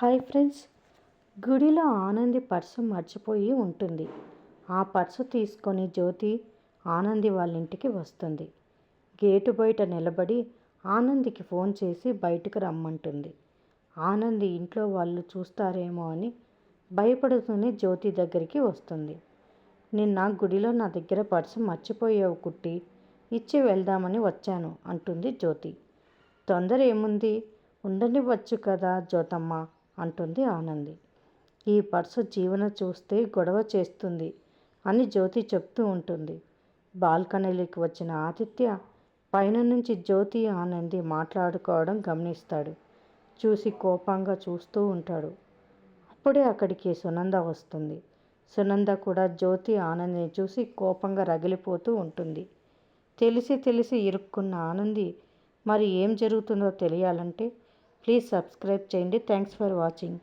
Hi friends. గుడిలో Anandi purse మర్చిపోయి ఉంటుంది. ఆ పర్సు తీసుకొని జ్యోతి ఆనంది వాళ్ళ ఇంటికి వస్తుంది. గేటు బయట నిలబడి ఆనందికి ఫోన్ చేసి బయటకు రమ్మంటుంది. ఆనంది ఇంట్లో వాళ్ళు చూస్తారేమో అని భయపడుతూనే జ్యోతి దగ్గరికి వస్తుంది. నిన్న గుడిలో నా దగ్గర పర్సు మర్చిపోయావు కుట్టి ఇచ్చి వెళ్దామని వచ్చాను అంటుంది జ్యోతి. తొందర ఏముంది? ఉండనివ్వచ్చు కదా జ్యోతమ్మ అంటుంది ఆనంది. ఈ పర్సు జీవన చూస్తే గొడవ చేస్తుంది అని జ్యోతి చెప్తూ ఉంటుంది. బాల్కనీలోకి వచ్చిన ఆదిత్య పైన నుంచి జ్యోతి ఆనంది మాట్లాడుకోవడం గమనిస్తాడు. చూసి కోపంగా చూస్తూ ఉంటాడు. అప్పుడే అక్కడికి సునంద వస్తుంది. సునంద కూడా జ్యోతి ఆనందిని చూసి కోపంగా రగిలిపోతూ ఉంటుంది. తెలిసి తెలిసి ఇరుక్కున్న ఆనంది మరి ఏం జరుగుతుందో తెలియాలంటే ప్లీజ్ సబ్స్క్రైబ్ చేయండి థ్యాంక్స్ ఫర్ వాచింగ్